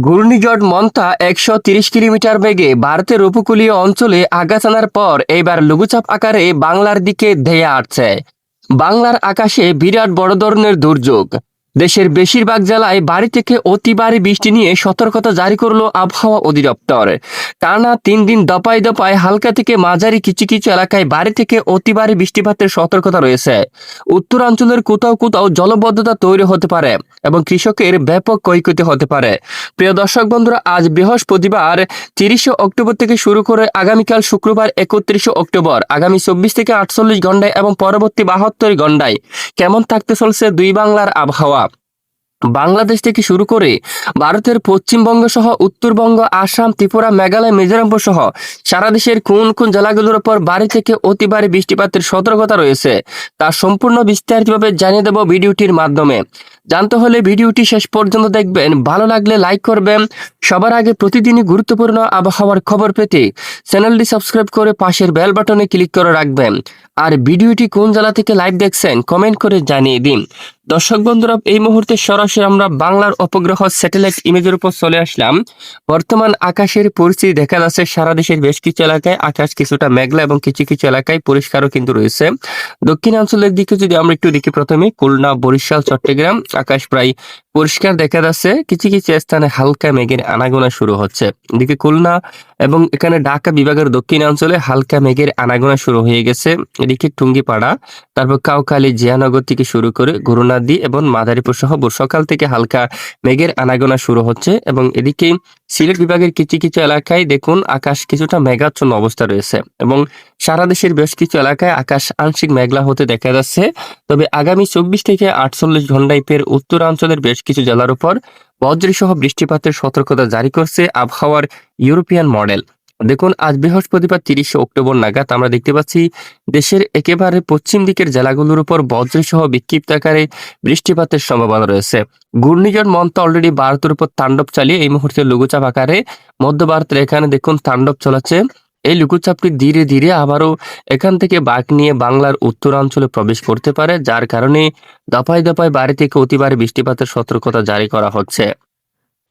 ঘূর্ণিঝড় মন্তা একশো তিরিশ কিলোমিটার বেগে ভারতের উপকূলীয় অঞ্চলে আঘাত আনার পর এবার লঘুচাপ আকারে বাংলার দিকে ধেয়ে আসছে। বাংলার আকাশে বিরাট বড় ধরনের দুর্যোগ। দেশের বেশিরভাগ জেলায় বাড়ি থেকে অতি ভারী বৃষ্টি নিয়ে সতর্কতা জারি করল আবহাওয়া অধিদপ্তর। টানা তিন দিন দপায় দপায় হালকা থেকে মাঝারি কিছু কিছু এলাকায় বাড়ি থেকে অতি ভারী বৃষ্টিপাতের সতর্কতা রয়েছে। উত্তরাঞ্চলের কোথাও কোথাও জলবদ্ধতা তৈরি হতে পারে এবং কৃষকের ব্যাপক ক্ষয়ক্ষতি হতে পারে। প্রিয় দর্শক বন্ধুরা, আজ বৃহস্পতিবার, তিরিশে অক্টোবর থেকে শুরু করে আগামীকাল শুক্রবার একত্রিশে অক্টোবর, আগামী চব্বিশ থেকে আটচল্লিশ ঘন্টায় এবং পরবর্তী বাহাত্তর ঘন্টায়। কেমন থাকতে চলছে দুই বাংলার আবহাওয়া? বাংলাদেশ থেকে শুরু করে ভারতের পশ্চিমবঙ্গ সহ উত্তরবঙ্গ, আসাম, ত্রিপুরা, মেঘালয় মিজোরাম সহ সারা দেশের কোন কোন জেলাগুলোর উপর বাড়ি থেকে অতি ভারী বৃষ্টিপাতের সতর্কতা রয়েছে, তা সম্পূর্ণ বিস্তারিতভাবে জানিয়ে দেব ভিডিওটির মাধ্যমে। জানতে হলে ভিডিওটি শেষ পর্যন্ত দেখবেন। ভালো লাগলে লাইক করবেন। সবার আগে প্রতিদিনই গুরুত্বপূর্ণ আবহাওয়ার খবর পেতে চ্যানেলটি সাবস্ক্রাইব করে পাশের বেল বাটনে ক্লিক করে রাখবেন। আর ভিডিওটি কোন জেলা থেকে লাইভ দেখছেন কমেন্ট করে জানিয়ে দিন। দর্শক বন্ধুরা, এই মুহূর্তে সরাসরি আমরা বাংলার অপগ্রহ স্যাটেলাইট ইমেজের উপর চলে আসলাম। বর্তমান আকাশের পরিস্থিতি দেখা যাচ্ছে, সারা দেশের বেশ কিছু এলাকায় আকাশ কিছুটা মেঘলা এবং কিছু কিছু এলাকায় পরিষ্কারও কিন্তু রয়েছে। দক্ষিণাঞ্চলের দিকে যদি আমরা একটু দেখি প্রথমে, খুলনা, বরিশাল, চট্টগ্রাম, আকাশ প্রায় পরিষ্কার দেখা যাচ্ছে কিছু কিছু স্থানে হালকা মেঘের আনাগোনা শুরু হচ্ছে। এদিকে খুলনা এবং এখানে ঢাকা বিভাগের দক্ষিণাঞ্চলে হালকা মেঘের আনাগোনা শুরু হয়ে গেছে। এদিকে টুঙ্গিপাড়া, তারপর কাউখালী, জিয়ানগর থেকে শুরু করে গুরুনাদি এবং মাদারীপুর সহ সকাল থেকে হালকা মেঘের আনাগোনা শুরু হচ্ছে এবং এদিকে সিলেট বিভাগের কিছু কিছু এলাকায় দেখুন আকাশ কিছুটা মেঘাচ্ছন্ন অবস্থা রয়েছে এবং সারা দেশের বেশ কিছু এলাকায় আকাশ আংশিক মেঘলা হতে দেখা যাচ্ছে। তবে আগামী চব্বিশ থেকে আটচল্লিশ ঘন্টায় ফের উত্তরাঞ্চলের বেশ কিছু জেলার উপর বজ্রসহ বৃষ্টিপাতের সতর্কতা জারি করছে আবহাওয়ার ইউরোপিয়ান মডেল। দেখুন, আজ বৃহস্পতিবার তিরিশে অক্টোবর নাগাদ আমরা দেখতে পাচ্ছি, দেশের একেবারে পশ্চিম দিকের জেলাগুলোর উপর বজ্রসহ বিক্ষিপ্ত আকারে বৃষ্টিপাতের সম্ভাবনা রয়েছে। ঘূর্ণিঝড় মন্তা অলরেডি ভারতের উপর তাণ্ডব চালিয়ে এই মুহূর্তে লঘুচাপ আকারে মধ্য ভারতের এখানে দেখুন, তাণ্ডব চলাচ্ছে এই লঘুচাপটি ধীরে ধীরে আবারও এখান থেকে বাঘ নিয়ে বাংলার উত্তরাঞ্চলে প্রবেশ করতে পারে, যার কারণে দফায় দফায় বাড়ি থেকে অতিবারে বৃষ্টিপাতের সতর্কতা জারি করা হচ্ছে।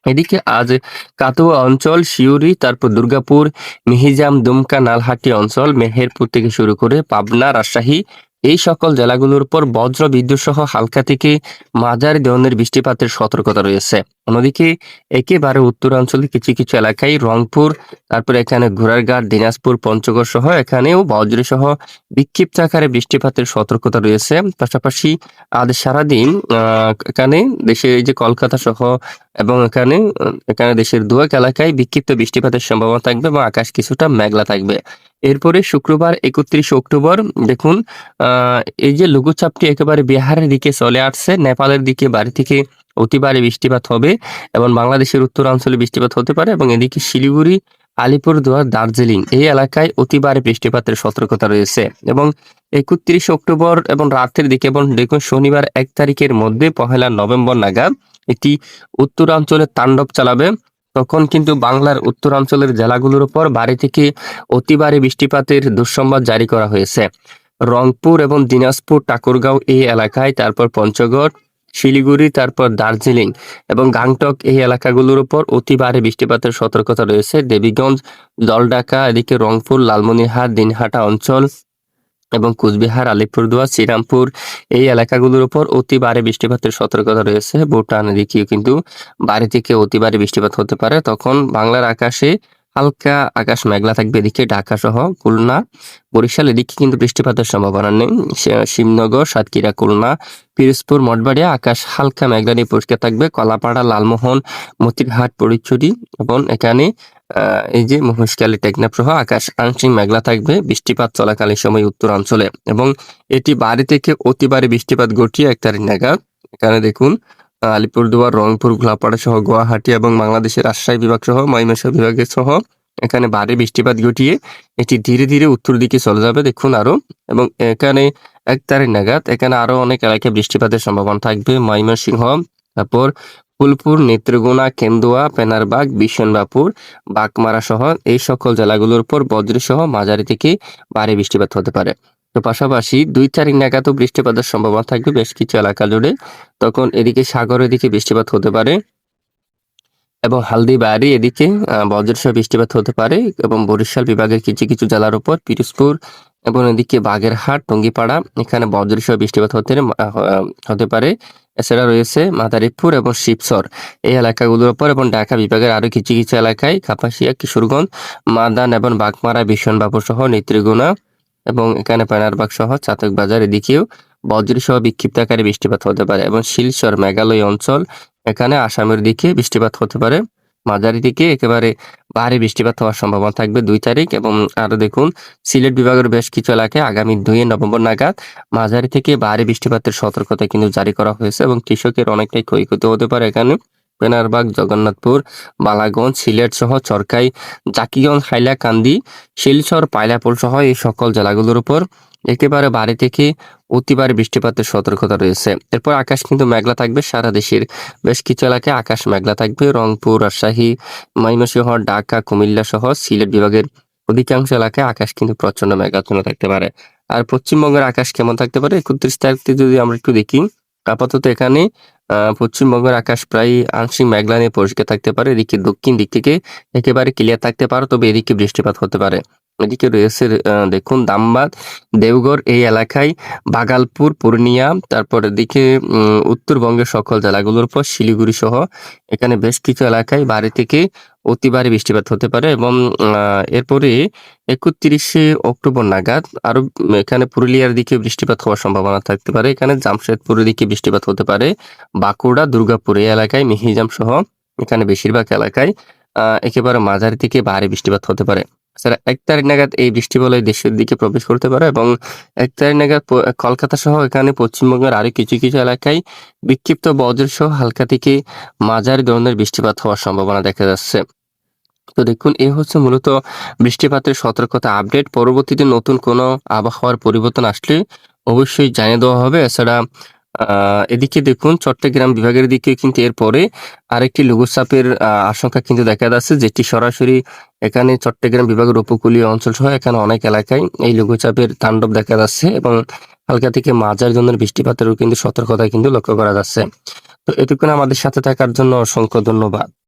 এদিকে আজ কাতুয়া অঞ্চল শিউরি তারপর দুর্গাপুর, মিহিজাম, দুমকা, নালহাটি অঞ্চল, মেহেরপুর থেকে শুরু করে পাবনা, রাজশাহী এই সকল জেলাগুলোর উপর বজ্র বিদ্যুৎ সহ হালকা থেকে মাঝারি ধরনের বৃষ্টিপাতের সতর্কতা রয়েছে। অন্যদিকে একেবারে উত্তরাঞ্চলের কিছু কিছু এলাকায় রংপুর, তারপর এখানে ঘোড়ারঘাট, দিনাজপুর, পঞ্চগড় সহ এখানেও বজ্র সহ বিক্ষিপ্ত আকারে বৃষ্টিপাতের সতর্কতা রয়েছে। পাশাপাশি আজ সারাদিন এখানে দেশের এই যে কলকাতা সহ এবং এখানে এখানে দেশের দুয়েক এলাকায় বিক্ষিপ্ত বৃষ্টিপাতের সম্ভাবনা থাকবে এবং আকাশ কিছুটা মেঘলা থাকবে। এরপরে শুক্রবার একত্রিশ অক্টোবর, দেখুন এই যে লঘুচাপটি একেবারে বিহারের দিকে চলে আসছে, নেপালের দিকে, বাড়ি থেকে অতিবারে বৃষ্টিপাত হবে এবং বাংলাদেশের উত্তরাঞ্চলে বৃষ্টিপাত হতে পারে এবং এদিকে শিলিগুড়ি, আলিপুরদুয়ার, দার্জিলিং এই এলাকায় অতিবারে বৃষ্টিপাতের সতর্কতা রয়েছে এবং একত্রিশ অক্টোবর এবং রাতের দিকে এবং দেখুন, শনিবার এক তারিখের মধ্যে পহেলা নভেম্বর নাগাদ এটি উত্তরাঞ্চলে তাণ্ডব চালাবে। তখন কিন্তু বাংলার উত্তরাঞ্চলের জেলাগুলোর উপর বাড়ি থেকে অতি বৃষ্টিপাতের দুঃসংবাদ জারি করা হয়েছে। রংপুর এবং দিনাজপুর, ঠাকুরগাঁও এই এলাকায়, তারপর পঞ্চগড়, শিলিগুড়ি, তারপর দার্জিলিং এবং গাংটক এই এলাকাগুলোর উপর অতি বৃষ্টিপাতের সতর্কতা রয়েছে। দেবীগঞ্জ জলঢাকা এদিকে রংপুর, লালমনিরহাট, দিনহাটা অঞ্চল এবং কুচবিহার, আলিপুরদুয়ার, শ্রীরামপুর এই এলাকাগুলোর উপর অতি বৃষ্টিপাতের সতর্কতা রয়েছে। ভুটান দিকেও কিন্তু বাড়ি থেকে অতি বৃষ্টিপাত হতে পারে। তখন বাংলার আকাশে হালকা আকাশ মেঘলা থাকবে এদিকে ঢাকা সহ খুলনা, বরিশাল এদিকে কিন্তু বৃষ্টিপাতের সম্ভাবনা নেই। শিবনগর, সাতক্ষীরা, খুলনা, পিরোজপুর, মঠবাড়িয়া আকাশ হালকা মেঘলা নিয়ে পরিষ্কার থাকবে। কলাপাড়া, লালমোহন, মতিরহাট, পরিচুরি এবং এখানে এই যে মহেশখালী, টেকনাফ সহ আকাশ আংশিক মেঘলা থাকবে। বৃষ্টিপাত চলাকালীন সময় উত্তরাঞ্চলে এবং এটি বাড়ি থেকে অতি ভারী বৃষ্টিপাত ঘটিয়ে এক তারিখ নাগাদ, এখানে দেখুন আলিপুরদুয়ার, রংপুর, ঘোলাপাড়া সহ গুয়াহাটি এবং বাংলাদেশের রাজশাহী বিভাগ সহ, ময়মনসিংহ বিভাগের সহ এখানে ভারী বৃষ্টিপাত ঘটিয়ে এটি ধীরে ধীরে উত্তর দিকে চলে যাবে। দেখুন আরও। এবং এখানে এক তারিখ নাগাদ এখানে আরও অনেক এলাকায় বৃষ্টিপাতের সম্ভাবনা থাকবে। ময়মনসিংহ, তারপর ফুলপুর, নেত্রকোনা, কেন্দুয়া, পেনারবাগ বিশনবাপুর বাগমারা সহ এই সকল জেলাগুলোর উপর বজ্র সহ মাঝারি থেকে ভারী বৃষ্টিপাত হতে পারে। তো পাশাপাশি দুই তারিখ নাগাদও বৃষ্টিপাতের সম্ভাবনা থাকবে বেশ কিছু এলাকা জুড়ে। তখন এদিকে সাগরের দিকে বৃষ্টিপাত হতে পারে এবং হালদিবাড়ি এদিকে বজ্রসহ বৃষ্টিপাত হতে পারে এবং বরিশাল বিভাগের কিছু কিছু জেলার উপর পিরোজপুর এবং এদিকে বাগেরহাট, টঙ্গিপাড়া, এখানে বজ্রসহ বৃষ্টিপাত হতে হতে পারে। এছাড়া রয়েছে মাদারীপুর এবং শিবসর এই এলাকাগুলোর উপর এবং ঢাকা বিভাগের আরও কিছু কিছু এলাকায় কাপাসিয়া, কিশোরগঞ্জ, মাদান এবং বাগমারা বিশনবাবু সহ নেত্রীগুনা এবং এখানে পায়নারবাগ সহ চাতক বাজার এদিকেও বজ্রসহ বিক্ষিপ্ত আকারে বৃষ্টিপাত হতে পারে এবং শিলচর মেঘালয় অঞ্চল এখানে আসামের দিকে বৃষ্টিপাত হতে পারে। মাঝারি দিকে একেবারে ভারী বৃষ্টিপাত হওয়ার সম্ভাবনা থাকবে দুই তারিখ এবং আরও দেখুন, সিলেট বিভাগের বেশ কিছু এলাকায় আগামী দুই নভেম্বর নাগাদ মাঝারি থেকে ভারী বৃষ্টিপাতের সতর্কতা কিন্তু জারি করা হয়েছে এবং কৃষকের অনেকটাই ক্ষয়ক্ষতি হতে পারে এখানে। পেনারবাগ জগন্নাথপুর, বালাগঞ্জ, সিলেট সহ চরকাই, জাকিগঞ্জ, হাইলাকান্দি, শিলচর, পাইলাপুর সহ এই সকল জেলাগুলোর উপর একেবারে বাড়ি থেকে অতি ভারী বৃষ্টিপাতের সতর্কতা রয়েছে। এরপর আকাশ কিন্তু মেঘলা থাকবে সারা দেশের বেশ কিছু এলাকায় আকাশ মেঘলা থাকবে। রংপুর, রাজশাহী, ময়মনসিংহ, ঢাকা, কুমিল্লা সহ সিলেট বিভাগের অধিকাংশ এলাকায় আকাশ কিন্তু প্রচণ্ড মেঘাচ্ছন্ন থাকতে পারে। আর পশ্চিমবঙ্গের আকাশ কেমন থাকতে পারে? একত্রিশ তারিখে যদি আমরা একটু দেখি, আপাতত এখানে পশ্চিমবঙ্গের আকাশ প্রায় আংশিক মেঘলা নিয়ে পরিষ্কার থাকতে পারে। এদিকে দক্ষিণ দিক থেকে একেবারে ক্লিয়ার থাকতে পারে, তবে এদিকে বৃষ্টিপাত হতে পারে। এদিকে রয়েছে দেখুন দামবাদ দেওঘর এই এলাকায় বাগালপুর পূর্ণিয়া তারপর উম, উত্তরবঙ্গের সকল জেলাগুলোর পর শিলিগুড়ি সহ এখানে বেশ কিছু এলাকায় বাড়ি থেকে অতি ভারী বৃষ্টিপাত হতে পারে এবং এরপরে একত্রিশে অক্টোবর নাগাদ আরও উম, এখানে পুরুলিয়ার দিকে বৃষ্টিপাত হওয়ার সম্ভাবনা থাকতে পারে। এখানে জামশেদপুরের দিকে বৃষ্টিপাত হতে পারে। বাঁকুড়া দুর্গাপুর এই এলাকায় মিহিজাম সহ এখানে বেশিরভাগ এলাকায় একেবারে মাঝারি থেকে ভারী বৃষ্টিপাত হতে পারে। স্যার এক তারিখ নাগাদ এই বৃষ্টি বলয় দেশের দিকে প্রবেশ করতে পারে এবং এক তারিখ নাগাদ কলকাতা সহ এখানে পশ্চিমবঙ্গের আরও কিছু কিছু এলাকায় বিক্ষিপ্ত বজ্র সহ হালকা থেকে মাঝারি ধরনের বৃষ্টিপাত হওয়ার সম্ভাবনা দেখা যাচ্ছে। তো দেখুন এই হচ্ছে মূলত বৃষ্টিপাতের সতর্কতা আপডেট। পরবর্তীতে নতুন কোনো আবহাওয়ার পরিবর্তন আসলে অবশ্যই জানিয়ে দেওয়া হবে। এছাড়া এদিকে দেখুন, চট্টগ্রাম বিভাগের দিকে কিন্তু এরপরে আরেকটি লঘুচাপের আশঙ্কা কিন্তু দেখা যাচ্ছে, যেটি সরাসরি এখানে চট্টগ্রাম বিভাগের উপকূলীয় অঞ্চল সহ এখানে অনেক এলাকায় এই লঘুচাপের তাণ্ডব দেখা যাচ্ছে এবং হালকা থেকে মাঝার জন্য বৃষ্টিপাতেরও কিন্তু সতর্কতা কিন্তু লক্ষ্য করা যাচ্ছে। তো এটুকুন আমাদের সাথে থাকার জন্য অসংখ্য ধন্যবাদ।